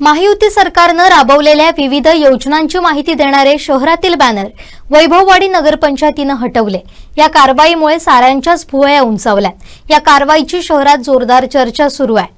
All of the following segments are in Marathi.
महायुती सरकारनं राबवलेल्या विविध योजनांची माहिती देणारे शहरातील बॅनर वैभववाडी नगरपंचायतीनं हटवले. या कारवाईमुळे साऱ्यांच्याच भुवया उंचावल्या. या कारवाईची शहरात जोरदार चर्चा सुरू आहे.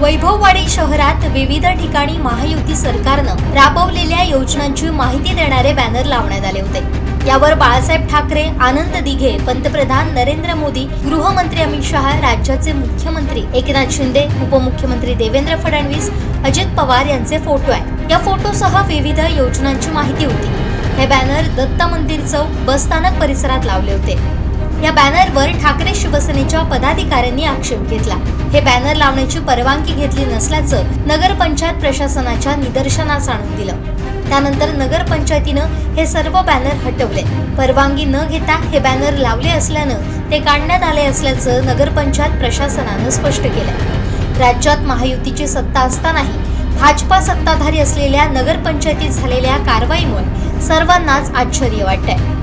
वैभववाडी शहरात विविध ठिकाणी महायुती सरकारनं राबवलेल्या योजनांची माहिती देणारे बॅनर लावण्यात आले होते. यावर बाळासाहेब ठाकरे आनंद दिघे पंतप्रधान नरेंद्र मोदी गृहमंत्री अमित शहा राज्याचे मुख्यमंत्री एकनाथ शिंदे उपमुख्यमंत्री देवेंद्र फडणवीस अजित पवार यांचे फोटो आहे या फोटोसह विविध योजनांची माहिती होती. हे बॅनर दत्त मंदिर चौक बसस्थानक परिसरात लावले होते. या बॅनरवर ठाकरे शिवसेनेच्या पदाधिकाऱ्यांनी आक्षेप घेतला. हे बॅनर लावण्याची परवानगी घेतली नसल्याचं नगरपंचायत प्रशासनाच्या निदर्शनास आणून दिलं. त्यानंतर नगरपंचायतीनं हे सर्व बॅनर हटवले. परवानगी न घेता हे बॅनर लावले असल्यानं ते काढण्यात आले असल्याचं नगरपंचायत प्रशासनानं स्पष्ट केलं राज्यात महायुतीची सत्ता असतानाही भाजपा सत्ताधारी असलेल्या नगरपंचायतीत झालेल्या कारवाईमुळे सर्वांनाच आश्चर्य वाटतंय.